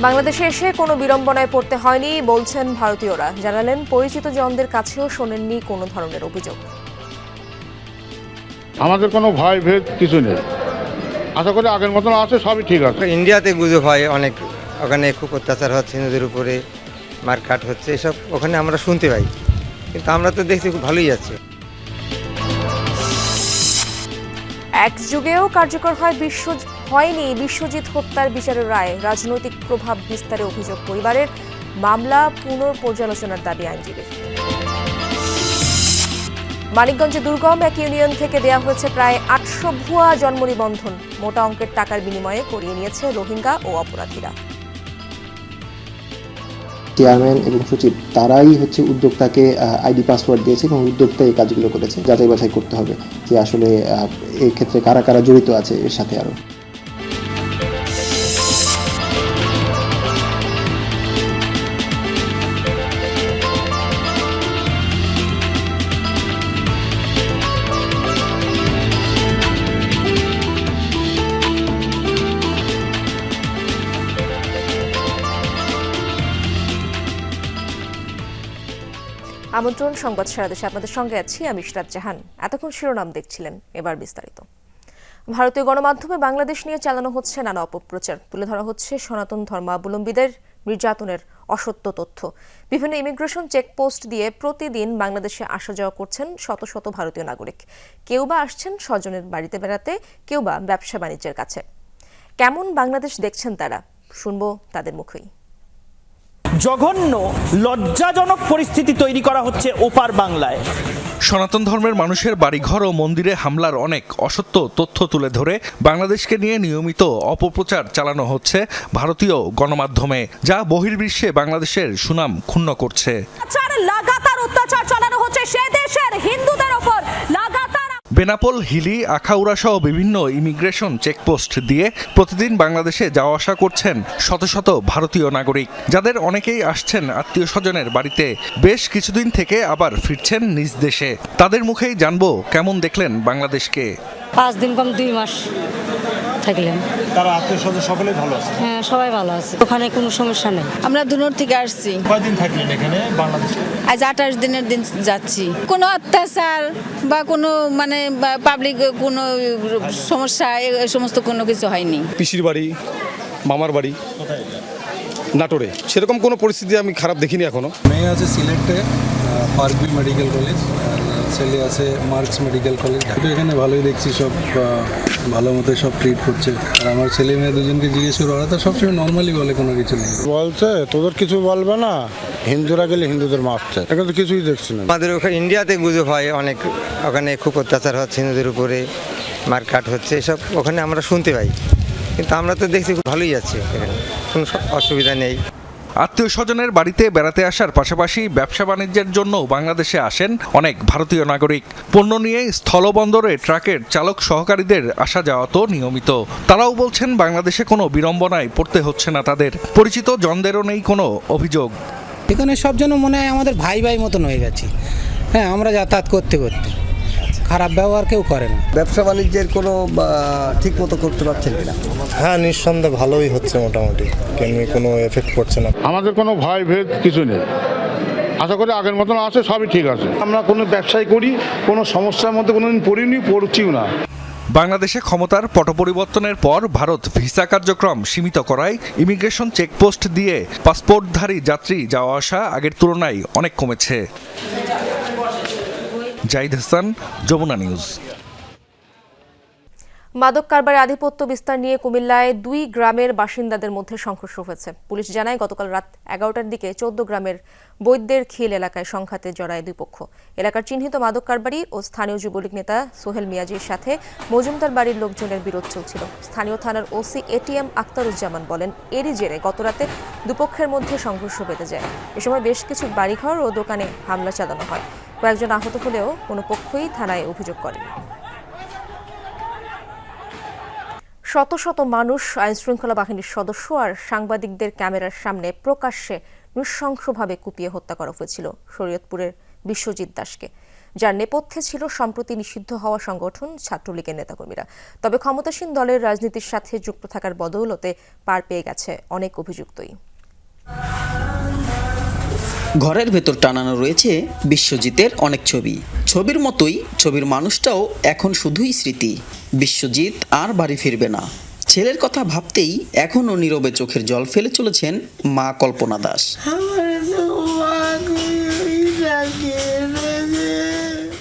বাংলাদেশে এসে কোনো বিড়ম্বনায় পড়তে হয়নি বলছেন ভারতীয়রা। জানালেন পরিচিত জনদের কাছেও শোনেননি কোনো ধরনের অভিযোগ। আমাদের কোনো ভয় ভেদ কিছু নেই। আশা করি আগের মতন আছে সবই ঠিক আছে। ইন্ডিয়াতে গুজব হয় অনেক। ওখানে খুব অত্যাচার হচ্ছে হিন্দুদের উপরে মারকাট হচ্ছে এসব ওখানে আমরা শুনতে পাই। কিন্তু আমরা তো দেখছি খুব ভালোই যাচ্ছে এক যুগেও কার্যকর হয় বিশ্ব হয়নি বিশ্বজিৎ হত্যার বিচারের রায়। রাজনৈতিক প্রভাব বিস্তারে অভিযোগ পরিবারের। মামলা পুনর্পর্যালোচনার দাবি আইনজীবীর। মানিকগঞ্জে দুর্গম এক ইউনিয়ন থেকে দেয়া হয়েছে প্রায় আটশো ভুয়া জন্ম নিবন্ধন। মোটা অঙ্কের টাকার বিনিময়ে করিয়ে নিয়েছে রোহিঙ্গা ও অপরাধীরা। চেয়ারম্যান এবং সচিব তারাই হচ্ছে উদ্যোক্তাকে আইডি পাসওয়ার্ড দিয়েছে এবং উদ্যোক্তা এই কাজগুলো করেছে যাচাই বাছাই করতে হবে যে আসলে আহ, এই ক্ষেত্রে কারা কারা জড়িত আছে এর সাথে আরও। আমন্ত্রণ সংবাদ সারা দেশে আপনাদের সঙ্গে আছি, আমি ইশরাত জাহান। এতক্ষণ শিরোনাম দেখছিলেন এবার বিস্তারিত। ভারতীয় গণমাধ্যমে বাংলাদেশ নিয়ে চালানো হচ্ছে নানা অপপ্রচার। তুলে ধরা হচ্ছে সনাতন ধর্মাবলম্বীদের নির্যাতনের অসত্য তথ্য। বিভিন্ন ইমিগ্রেশন চেকপোস্ট দিয়ে প্রতিদিন বাংলাদেশে আসা যাওয়া করছেন শত শত ভারতীয় নাগরিক। কেউ বা আসছেন স্বজনের বাড়িতে বেড়াতে, কেউ বা ব্যবসা বাণিজ্যের কাছে। কেমন বাংলাদেশ দেখছেন তারা? শুনব তাদের মুখেই। জঘন্য লজ্জাজনক পরিস্থিতি তৈরি করা হচ্ছে ওপার বাংলায়। সনাতন ধর্মের মানুষের বাড়িঘর ও মন্দিরে হামলার অনেক অসত্য তথ্য তুলে ধরে বাংলাদেশকে নিয়ে নিয়মিত অপপ্রচার চালানো হচ্ছে ভারতীয় গণমাধ্যমে যা বহির্বিশ্বে বাংলাদেশের সুনাম ক্ষুণ্ণ করছে। অত্যাচার লাগাতার অত্যাচার চালানো হচ্ছে সে দেশের লাগাতার বেনাপোল হিলি, আখাউড়া সহ বিভিন্ন ইমিগ্রেশন চেকপোস্ট দিয়ে প্রতিদিন বাংলাদেশে যাওয়া আসা করছেন শত শত ভারতীয় নাগরিক। যাদের অনেকেই আসছেন আত্মীয় স্বজনের বাড়িতে, বেশ কিছুদিন থেকে আবার ফিরছেন নিজ দেশে। তাদের মুখেই জানব কেমন দেখলেন বাংলাদেশকে। পাঁচ দিন কম দুই মাস। থাকলেন। তারা আত্মীয় স্বজন সকলেই ভালো আছে? হ্যাঁ সবাই ভালো আছে। ওখানে কোনো সমস্যা নেই। আমরা দুনোর থেকে আসছি। কয়দিন থাকলেন এখানে বাংলাদেশে? আজ আঠাশ দিনের দিন যাচ্ছি। কোনো অত্যাচার বা কোনো মানে পাবলিক কোনো সমস্যা এ সমস্ত কোনো কিছু হয়নি। পিসির বাড়ি মামার বাড়ি নাটোরে। সেরকম কোনো পরিস্থিতি আমি খারাপ দেখিনি এখনও। মেয়ে আছে সিলেটে পার্কভিল মেডিকেল কলেজ ছেলে আছে মার্কস মেডিকেল কলেজ তো এখানে ভালোই দেখছি সব ভালো মতো সব ট্রিট করছে আর আমার ছেলে মেয়ে দুজনকে জিজ্ঞেস করে ওরা তো সবসময় নর্মালি বলে কোনো কিছু নেই। বলছে তোদের কিছু বলবে না? হিন্দুরা গেলে হিন্দুদের মারছে এখন তো কিছুই দেখছি না। আমাদের ওখানে ইন্ডিয়াতে গুজব হয় অনেক। ওখানে খুব অত্যাচার হচ্ছে হিন্দুদের উপরে মারকাট হচ্ছে এসব ওখানে আমরা শুনতে পাই। কিন্তু আমরা তো দেখছি খুব ভালোই যাচ্ছে এখানে। কোনো অসুবিধা নেই। আত্মীয় স্বজনের বাড়িতে বেড়াতে আসার পাশাপাশি ব্যবসা বাণিজ্যের জন্য বাংলাদেশে আসেন অনেক ভারতীয় নাগরিক। পণ্য নিয়ে স্থলবন্দরে ট্রাকের চালক সহকারীদের আসা যাওয়া তো নিয়মিত। তারাও বলছেন, বাংলাদেশে কোনো বিড়ম্বনায় পড়তে হচ্ছে না তাদের। পরিচিত জনদেরও নেই কোনো অভিযোগ। এখানে সব যেন মনে হয় আমাদের ভাই ভাই মতন হয়ে গেছে। হ্যাঁ আমরা যাতায়াত করতে করতে। খারাপ ব্যবহার কেউ করে না। ব্যবসা বাণিজ্যের কোনো ঠিক মতো করতে পারছেন কিনা? হ্যাঁ নিঃসন্দেহে ভালোই হচ্ছে মোটামুটি। কেমনি কোনো এফেক্ট পড়ছে না। আমাদের কোনো ভয় ভেদ কিছু নেই। আশা করি আগের মতন আছে সবই ঠিক আছে। আমরা কোনো ব্যবসায় করি কোনো সমস্যার মধ্যে কোনোদিন পড়িনি পড়ছিও না। বাংলাদেশে ক্ষমতার পট পরিবর্তনের পর ভারত ভিসা কার্যক্রম সীমিত করায় ইমিগ্রেশন চেকপোস্ট দিয়ে পাসপোর্টধারী যাত্রী যাওয়া আসা আগের তুলনায় অনেক কমেছে। জাহিদ হাসান, যমুনা নিউজ। মাদক কারবারে আধিপত্য বিস্তার নিয়ে কুমিল্লায় দুই গ্রামের বাসিন্দাদের মধ্যে সংঘর্ষ হয়েছে। পুলিশ জানায়, গতকাল রাত এগারোটার দিকে চোদ্দ গ্রামের বৈদ্যের খিল এলাকায় সংঘাতে জড়ায় দুই পক্ষ। এলাকার চিহ্নিত মাদক কারবারি ও স্থানীয় যুবলীগ নেতা সোহেল মিয়াজির সাথে মজুমদার বাড়ির লোকজনের বিরোধ চলছিল। স্থানীয় থানার ওসি এটিএম আক্তারুজ্জামান বলেন, এরই জেরে গতরাতে দুপক্ষের মধ্যে সংঘর্ষ বেঁধে যায়। এ সময় বেশ কিছু বাড়িঘর ও দোকানে হামলা চালানো হয়। কয়েকজন আহত হলেও কোনো পক্ষই থানায় অভিযোগ করেনি। শত শত মানুষ আইনশৃঙ্খলা বাহিনীর সদস্য আর সাংবাদিকদের ক্যামেরার সামনে প্রকাশ্যে নৃশংসভাবে কুপিয়ে হত্যা করা হয়েছিল শরীয়তপুরের বিশ্বজিৎ দাসকে, যার নেপথ্যে ছিল সম্প্রতি নিষিদ্ধ হওয়া সংগঠন ছাত্রলীগের নেতাকর্মীরা। তবে ক্ষমতাসীন দলের রাজনীতির সাথে যুক্ত থাকার বদৌলতে পার পেয়ে গেছে অনেক অভিযুক্তই। ঘরের ভেতর টানানো রয়েছে বিশ্বজিতের অনেক ছবি। ছবির মতোই ছবির মানুষটাও এখন শুধুই স্মৃতি। বিশ্বজিৎ আর বাড়ি ফিরবে না। ছেলের কথা ভাবতেই এখনও নীরবে চোখের জল ফেলে চলেছেন মা কল্পনা দাস।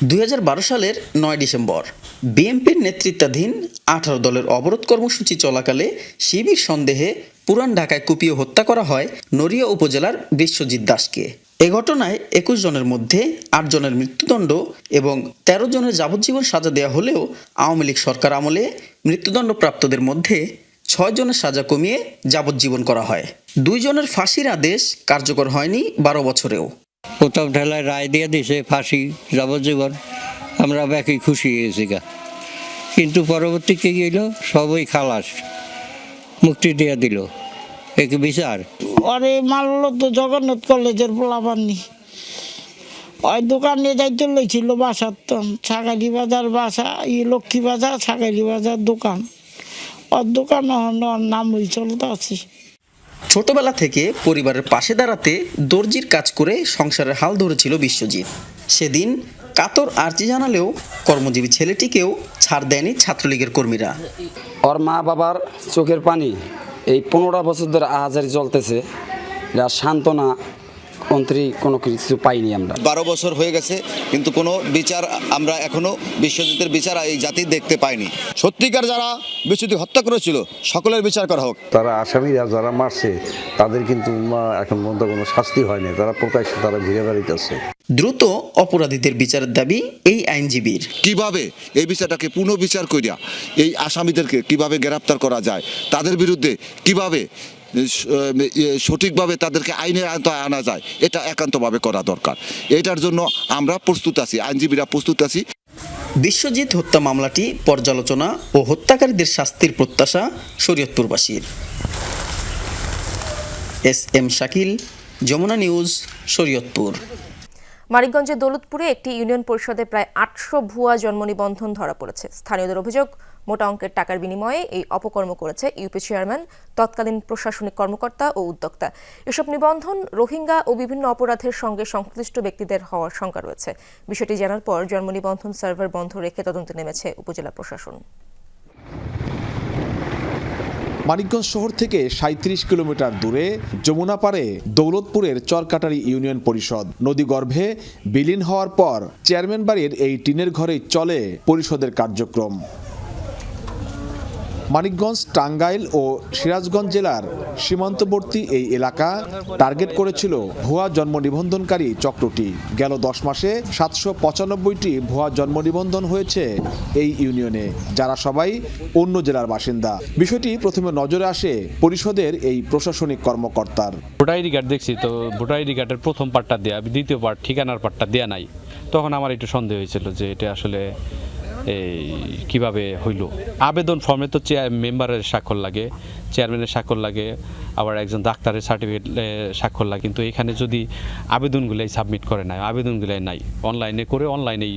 দুই হাজার বারো সালের নয় ডিসেম্বর, বিএনপির নেতৃত্বাধীন আঠারো দলের অবরোধ কর্মসূচি চলাকালে শিবির সন্দেহে পুরান ঢাকায় কুপিয়ে হত্যা করা হয় নড়িয়া উপজেলার বিশ্বজিৎ দাসকে। এ ঘটনায় একুশ জনের মধ্যে আট জনের মৃত্যুদণ্ড এবং ১৩ জনের যাবজ্জীবন সাজা দেওয়া হলেও আওয়ামী লীগ সরকার আমলে মৃত্যুদণ্ডপ্রাপ্তদের মধ্যে ছয় জনের সাজা কমিয়ে যাবজ্জীবন করা হয়। দুই জনের ফাঁসির আদেশ কার্যকর হয়নি বারো বছরেও। প্রথম ঢেলায় রায় দিয়ে দিছে ফাঁসি, যাবজ্জীবন। আমরা ব্যাকি খুশি হয়েছি কিন্তু পরবর্তী কি গেল সবই খালাস। মুক্তি দিয়ে দিল। একে বিচার? আরে মারলো তো জগন্নাথ কলেজের পোলাপানি ওই দোকান নিয়ে যাইতে লইছিল বাসার তো ছাগালি বাজার বাসা ই লক্ষ্মী বাজার ছাগালি বাজার দোকান। ওর দোকান ওর নাম চলতে আছে। ছোটবেলা থেকে পরিবারের পাশে দাঁড়াতে দর্জির কাজ করে সংসারের হাল ধরেছিল বিশ্বজিৎ। সেদিন কাতর আর্জি জানালেও কর্মজীবী ছেলেটিকেও ছাড় দেয়নি ছাত্রলীগের কর্মীরা। ওর মা বাবার চোখের পানি এই পনেরো বছর ধরে আহাজারি চলতেছে যা সান্ত্বনা মন্ত্রী কোনো কিছু পাইনি আমরা। বারো বছর হয়ে গেছে কিন্তু কোনো বিচার আমরা এখনও বিশ্বজিতের বিচার এই জাতি দেখতে পাইনি সত্যিকার যারা বিশ্বজিৎ হত্যা করেছিল সকলের বিচার করা হোক। তারা আসামিরা যারা মারছে তাদের কিন্তু এখন পর্যন্ত কোনো শাস্তি হয়নি তারা প্রকাশ্যে তারা ঘিরে বেড়াইতেছে দ্রুত অপরাধীদের বিচারের দাবি এই আইনজীবীর। কীভাবে এই বিচারটাকে পুনঃ বিচার করিয়া এই আসামিদেরকে কীভাবে গ্রেপ্তার করা যায় তাদের বিরুদ্ধে কীভাবে সঠিকভাবে তাদেরকে আইনের আওতায় আনা যায় এটা একান্তভাবে করা দরকার। এটার জন্য আমরা প্রস্তুত আছি আইনজীবীরা প্রস্তুত আছি। বিশ্বজিৎ হত্যা মামলাটি পর্যালোচনা ও হত্যাকারীদের শাস্তির প্রত্যাশা শরীয়তপুরবাসীর। S M Shakil Jamuna news Shariatpur. মানিকগঞ্জের দৌলতপুরে একটি ইউনিয়ন পরিষদে প্রায় আটশো ভুয়া জন্ম নিবন্ধন ধরা পড়েছে। স্থানীয়দের অভিযোগ মোটা অঙ্কের টাকার বিনিময়ে এই অপকর্ম করেছে ইউপি চেয়ারম্যান, তৎকালীন প্রশাসনিক কর্মকর্তা ও উদ্যোক্তা। এসব নিবন্ধন রোহিঙ্গা ও বিভিন্ন অপরাধের সঙ্গে সংশ্লিষ্ট ব্যক্তিদের হওয়ার শঙ্কা রয়েছে। বিষয়টি জানার পর জন্ম নিবন্ধন সার্ভার বন্ধ রেখে তদন্তে নেমেছে উপজেলা প্রশাসন। মানিকগঞ্জ শহর থেকে সাঁত্রিশ কিলোমিটার দূরে যমুনা পারে দৌলতপুরের চরকাটারি ইউনিয়ন পরিষদ। নদীগর্ভে বিলীন হওয়ার পর চেয়ারম্যান বাড়ির এই টিনের ঘরেই চলে পরিষদের কার্যক্রম। মানিকগঞ্জ, টাঙ্গাইল ও সিরাজগঞ্জ জেলার সীমান্তবর্তী এই এলাকা টার্গেট করেছিল ভুয়া জন্ম নিবন্ধনকারী চক্রটি। গেল দশ মাসে সাতশো পঁচানব্বইটি ভুয়া জন্ম নিবন্ধন হয়েছে এই ইউনিয়নে, যারা সবাই অন্য জেলার বাসিন্দা। বিষয়টি প্রথমে নজরে আসে পরিষদের এই প্রশাসনিক কর্মকর্তার। ভোটার আইডি কার্ড দেখছি তো, ভোটার আইডি কার্ডের প্রথম পার্টটা দেয়া, দ্বিতীয় পার্ট, ঠিকানার পার্টটা দেয়া নাই। তখন আমার একটু সন্দেহ হয়েছিল যে এটা আসলে এই, কীভাবে হইল? আবেদন ফর্মে তো চেয়ার মেম্বারের স্বাক্ষর লাগে চেয়ারম্যানের স্বাক্ষর লাগে, আবার একজন ডাক্তারের সার্টিফিকেট স্বাক্ষর লাগে, কিন্তু এখানে যদি আবেদনগুলাই সাবমিট করে নাই, আবেদনগুলাই নাই অনলাইনে করে অনলাইনেই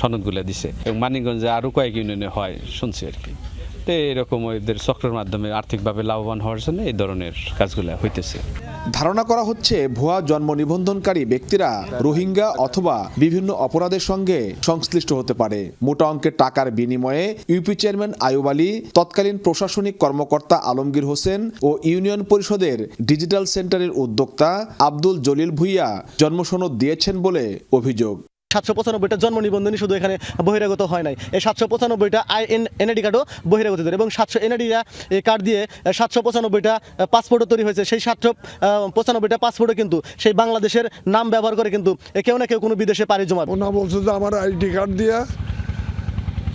সনদগুলো দিছে। এবং মানিকগঞ্জে আরও কয়েক ইউনিয়নে হয়, শুনছি আর কি। তো এরকম এদের চক্রের মাধ্যমে আর্থিকভাবে লাভবান হওয়ার জন্য এই ধরনের কাজগুলো হইতেছে। ধারণা করা হচ্ছে ভুয়া জন্ম নিবন্ধনকারী ব্যক্তিরা রোহিঙ্গা অথবা বিভিন্ন অপরাধের সঙ্গে সংশ্লিষ্ট হতে পারে। মোটা অঙ্কের টাকার বিনিময়ে ইউপি চেয়ারম্যান আয়ুব আলী, তৎকালীন প্রশাসনিক কর্মকর্তা আলমগীর হোসেন ও ইউনিয়ন পরিষদের ডিজিটাল সেন্টারের উদ্যোক্তা আব্দুল জলিল ভুইয়া জন্মসনদ দিয়েছেন বলে অভিযোগ। সাতশো পঁচানব্বইটা জন্ম নিবন্ধনই শুধু এখানে বহিরাগত হয় নাই। এই সাতশো পঁচানব্বইটা আই এন এনআইডি কার্ডও বহিরাগতদের এবং সাতশো এনআইডিরা কার্ড দিয়ে সাতশো পঁচানব্বইটা পাসপোর্টও তৈরি হয়েছে। সেই সাতশো পঁচানব্বইটা পাসপোর্টও কিন্তু সেই বাংলাদেশের নাম ব্যবহার করে কিন্তু কেউ না কেউ কোনো বিদেশে পাড়ি জমা ওনা বলছে যে আমার আইডি কার্ড দিয়ে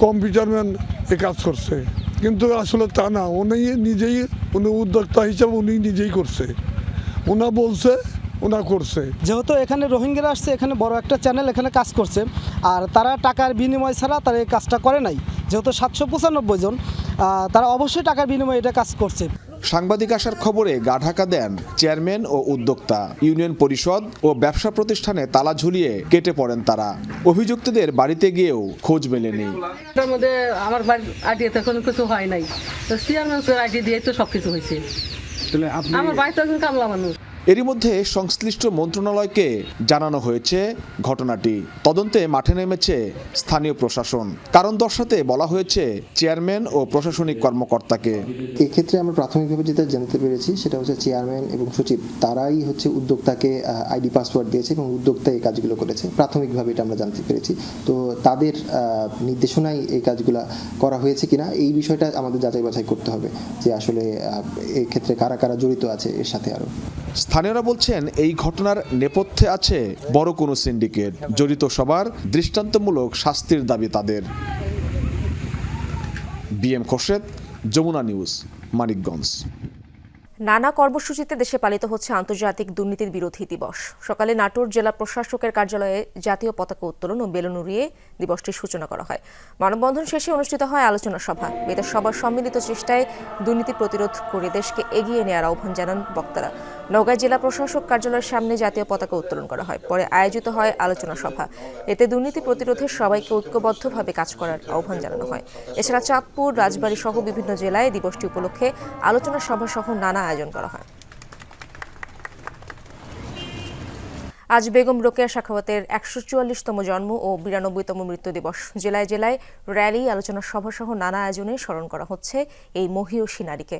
কম্পিউটারম্যান এ কাজ করছে। কিন্তু আসলে তা না উনি নিজেই, উনি উদ্যোক্তা হিসাবে উনি নিজেই করছে। ওনা বলছে ওনা করছে। যেহেতু এখানে রোহিঙ্গারা আসছে এখানে বড় একটা চ্যানেল এখানে কাজ করছে আর তারা টাকার বিনিময় ছাড়া তারা এই কাজটা করে নাই। যেহেতু সাতশো পঁচানব্বই জন তারা অবশ্যই টাকার বিনিময়ে এটা কাজ করছে। সাংবাদিক আসার খবরে গা ঢাকা দেন চেয়ারম্যান ও উদ্যোক্তা। ইউনিয়ন পরিষদ ও ব্যবসা প্রতিষ্ঠানে তালা ঝুলিয়ে কেটে পড়েন তারা। অভিযুক্তদের বাড়িতে গিয়েও খোঁজ মেলেনি। মধ্যে আমার বাড়ির আইডিয়াতে কোনো কিছু হয় নাই। তো চেয়ারম্যান আইডি দিয়ে তো সব কিছু হয়েছে আমার বাড়িতে একজন কামলা মানুষ। এরই মধ্যে সংশ্লিষ্ট মন্ত্রণালয়কে জানানো হয়েছে ঘটনাটি। তদন্তে মাঠে নেমেছে স্থানীয় প্রশাসন। কারণ দর্শাতে বলা হয়েছে, চেয়ারম্যান ও প্রশাসনিক কর্মকর্তাকে। এক্ষেত্রে আমরা প্রাথমিকভাবে যেটা জানতে পেরেছি, সেটা হচ্ছে চেয়ারম্যান এবং সচিব। তারাই হচ্ছে উদ্যোক্তাকে আইডি পাসওয়ার্ড দিয়েছে এবং উদ্যোক্তা এই কাজগুলো করেছে। প্রাথমিকভাবে এটা আমরা জানতে পেরেছি। তো তাদের নির্দেশনায় এই কাজগুলো করা হয়েছে কিনা, এই বিষয়টা আমাদের যাচাই বাছাই করতে হবে যে আসলে এক্ষেত্রে কারা কারা জড়িত আছে এর সাথে আরও। স্থানীয়রা বলছেন এই ঘটনার নেপথ্যে আছে বড় কোনো সিন্ডিকেট, জড়িত সবার দৃষ্টান্তমূলক শাস্তির দাবি তাদের। BM Khorshed, Jamuna news, Manikganj. নানা কর্মসূচিতে দেশে পালিত হচ্ছে আন্তর্জাতিক দুর্নীতির বিরোধী দিবস। সকালে নাটোর জেলা প্রশাসকের কার্যালয়ে জাতীয় পতাকা উত্তোলন ও বেলুন উড়িয়ে দিবসটির সূচনা করা হয়। মানববন্ধন শেষে অনুষ্ঠিত হয় আলোচনা সভা। এতে সবার সম্মিলিত চেষ্টায় দুর্নীতি প্রতিরোধ করে দেশকে এগিয়ে নেওয়ার আহ্বান জানান বক্তারা। নওগাঁ জেলা প্রশাসক কার্যালয়ের সামনে জাতীয় পতাকা উত্তোলন করা হয়। পরে আয়োজিত হয় আলোচনা সভা। এতে দুর্নীতি প্রতিরোধে সবাইকে ঐক্যবদ্ধভাবে কাজ করার আহ্বান জানানো হয়। এছাড়া চাঁদপুর, রাজবাড়ী সহ বিভিন্ন জেলায় দিবসটি উপলক্ষে আলোচনা সভা সহ নানা আয়োজন করা হয়। আজ বেগম রোকেয়া শাখাওয়াতের একশো চুয়াল্লিশতম জন্ম ও বিরানব্বইতম মৃত্যু দিবস। জেলায় জেলায় র্যালি, আলোচনা সভা সহ নানা আয়োজনে স্মরণ করা হচ্ছে এই মহিয়সী নারীকে।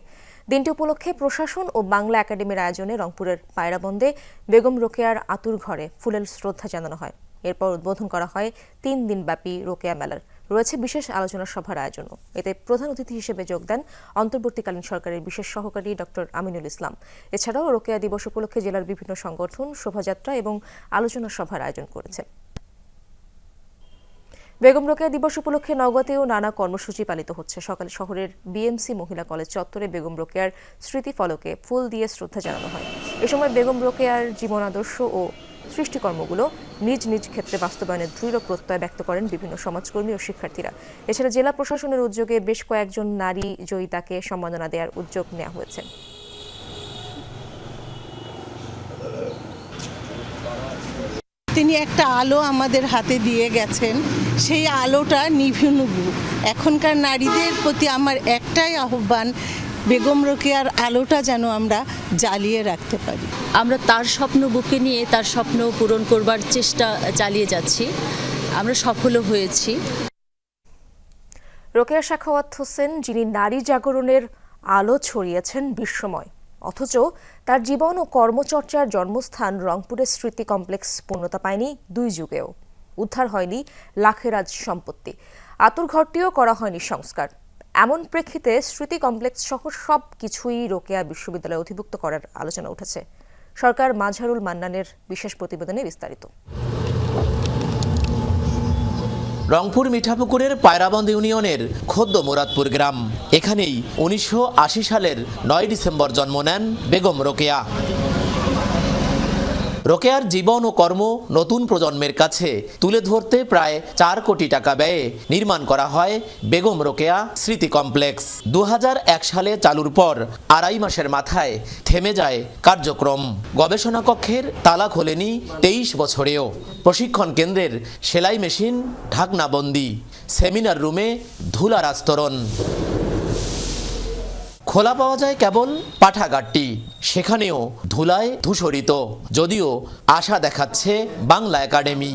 দিনটি উপলক্ষে প্রশাসন ও বাংলা একাডেমির আয়োজনে রংপুরের পায়রাবন্দে বেগম রোকেয়ার আতুর ঘরে ফুলের শ্রদ্ধা জানানো হয়। এরপর উদ্বোধন করা হয় তিন দিনব্যাপী রোকেয়া মেলার। রয়েছে বিশেষ আলোচনা সভার আয়োজনও। এতে প্রধান অতিথি হিসেবে যোগ দেন অন্তর্বর্তীকালীন সরকারের বিশেষ সহকারী ডক্টর আমিনুল ইসলাম। এছাড়াও রোকেয়া দিবস উপলক্ষে জেলার বিভিন্ন সংগঠন, শোভাযাত্রা এবং আলোচনা সভার আয়োজন করেছে। বেগম রোকেয়া দিবস উপলক্ষে নগদেও নানা কর্মসূচি পালিত হচ্ছে। সকালে শহরের বিএমসি মহিলা কলেজ চত্বরে বেগম রোকেয়ার স্মৃতি ফলকে ফুল দিয়ে শ্রদ্ধা জানানো হয়। এ সময় বেগম রোকেয়ার জীবন আদর্শ ও সৃষ্টিকর্মগুলো নিজ নিজ ক্ষেত্রে বাস্তবায়নের দৃঢ় প্রত্যয় ব্যক্ত করেন বিভিন্ন সমাজকর্মী ও শিক্ষার্থীরা। এছাড়া জেলা প্রশাসনের উদ্যোগে বেশ কয়েকজন নারী জয়িতাকে সম্মাননা দেওয়ার উদ্যোগ নেওয়া হয়েছে। তিনি একটা আলো আমাদের হাতে দিয়ে গেছেন। সেই আলোটা নিভিনুবু এখনকার নারীদের প্রতি আমার একটাই আহ্বান বেগম রোকেয়ার আলোটা যেন আমরা জ্বালিয়ে রাখতে পারি। আমরা তার স্বপ্ন বুকে নিয়ে তার স্বপ্ন পূরণ করবার চেষ্টা চালিয়ে যাচ্ছি। আমরা সফলও হয়েছি। রোকেয়া শাখাওয়াত হোসেন যিনি নারী জাগরণের আলো ছড়িয়েছেন বিশ্বময় অথচ তার জীবন ও কর্মচর্চার জন্মস্থান রংপুরের স্মৃতি কমপ্লেক্স পূর্ণতা পায়নি দুই যুগেও। উদ্ধার হয়নি লাখেরাজ সম্পত্তি। আতুর ঘরটিও করা হয়নি সংস্কার। এমন প্রেক্ষিতে স্মৃতি কমপ্লেক্স সহ সব কিছুই রোকেয়া বিশ্ববিদ্যালয়ে অধিভুক্ত করার আলোচনা উঠেছে। সরকার মাঝারুল মান্নানের বিশেষ প্রতিবেদনে বিস্তারিত। রংপুর মিঠাপুকুরের পায়রাবন্দ ইউনিয়নের খোদ্দ মুরাদপুর গ্রাম। এখানেই উনিশশো আশি সালের নয় ডিসেম্বর জন্ম নেন বেগম রোকেয়া। রোকেয়ার জীবন ও কর্ম নতুন প্রজন্মের কাছে তুলে ধরতে প্রায় চার কোটি টাকা ব্যয়ে নির্মাণ করা হয় বেগম রোকেয়া স্মৃতি কমপ্লেক্স। দু হাজার এক সালে চালুর পর আড়াই মাসের মাথায় থেমে যায় কার্যক্রম। গবেষণা কক্ষের তালা খোলেনি তেইশ বছরেও। প্রশিক্ষণ কেন্দ্রের সেলাই মেশিন, ঢাকনাবন্দি, সেমিনার রুমে ধুলার আস্তরণ। খোলা পাওয়া যায় কেবল পাঠাগারটি। সেখানেও ধুলায় ধূসরিত যদিও আশা দেখাচ্ছে বাংলা একাডেমি।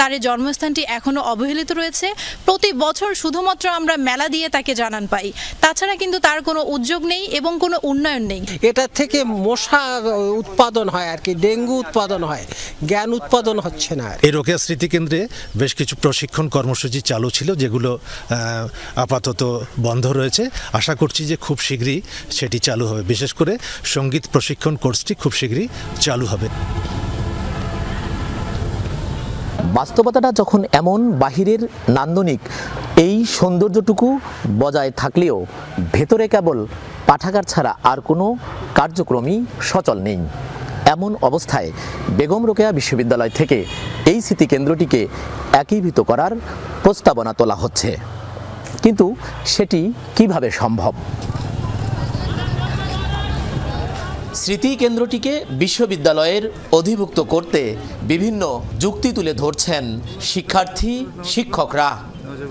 তার এই জন্মস্থানটি এখনও অবহেলিত রয়েছে। প্রতি বছর শুধুমাত্র আমরা মেলা দিয়ে তাকে জানান পাই। তাছাড়া কিন্তু তার কোনো উদ্যোগ নেই এবং কোনো উন্নয়ন নেই। এটা থেকে মশা উৎপাদন হয় আর কি ডেঙ্গু উৎপাদন হয় জ্ঞান উৎপাদন হচ্ছে না এই রোকেয়া স্মৃতিকেন্দ্রে বেশ কিছু প্রশিক্ষণ কর্মসূচি চালু ছিল যেগুলো আপাতত বন্ধ রয়েছে। আশা করছি যে খুব শীঘ্রই সেটি চালু হবে। বিশেষ করে সংগীত প্রশিক্ষণ কোর্সটি খুব শীঘ্রই চালু হবে। বাস্তবতাটা যখন এমন বাহিরের নান্দনিক, এই সৌন্দর্যটুকু বজায় থাকলেও ভেতরে কেবল পাঠাগার ছাড়া আর কোনো কার্যক্রমই সচল নেই। এমন অবস্থায় বেগম রোকেয়া বিশ্ববিদ্যালয় থেকে এই স্মৃতিকেন্দ্রটিকে একীভূত করার প্রস্তাবনা তোলা হচ্ছে। কিন্তু সেটি কীভাবে সম্ভব? স্মৃতি কেন্দ্রটিকে বিশ্ববিদ্যালয়ের অধিভুক্ত করতে বিভিন্ন যুক্তি তুলে ধরছেন শিক্ষার্থী শিক্ষকরা।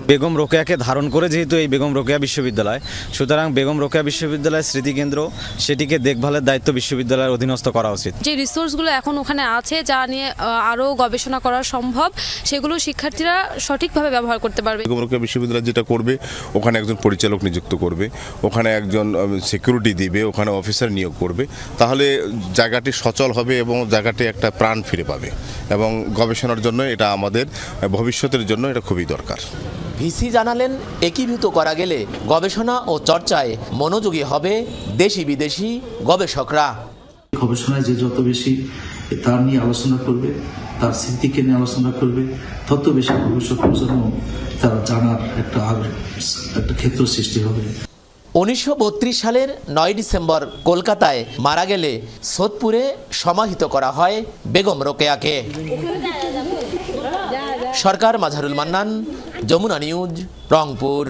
বেগম রোকেয়াকে ধারণ করে যেহেতু এই বেগম রোকেয়া বিশ্ববিদ্যালয় সুতরাং বেগম রোকেয়া বিশ্ববিদ্যালয়ের স্মৃতিকেন্দ্র সেটিকে দেখভালের দায়িত্ব বিশ্ববিদ্যালয়ের অধীনস্থ করা উচিত। যে রিসোর্সগুলো এখন ওখানে আছে যা নিয়ে আরও গবেষণা করা সম্ভব সেগুলো শিক্ষার্থীরা সঠিকভাবে ব্যবহার করতে পারবে। বেগম রোকেয়া বিশ্ববিদ্যালয় যেটা করবে ওখানে একজন পরিচালক নিযুক্ত করবে ওখানে একজন সিকিউরিটি দিবে ওখানে অফিসার নিয়োগ করবে তাহলে জায়গাটি সচল হবে এবং জায়গাটি একটা প্রাণ ফিরে পাবে। এবং গবেষণার জন্য এটা আমাদের ভবিষ্যতের জন্য এটা খুবই দরকার। ভিসি জানালেন একীভূত করা গেলে গবেষণা ও চর্চায় মনোযোগী হবে দেশি বিদেশি গবেষকরা। গবেষণায় যে যত বেশি তার নিয়ে আলোচনা করবে তার স্মৃতিকে নিয়ে আলোচনা করবে তত বেশি ভবিষ্যৎ প্রজন্ম তারা জানার একটা একটা ক্ষেত্র সৃষ্টি হবে। উনিশশো বত্রিশ সালের নয় ডিসেম্বর কলকাতায় মারা গেলে সোদপুরে সমাহিত করা হয় বেগম রোকেয়াকে। সরকার মাঝারুল মান্নান যমুনা নিউজ রংপুর।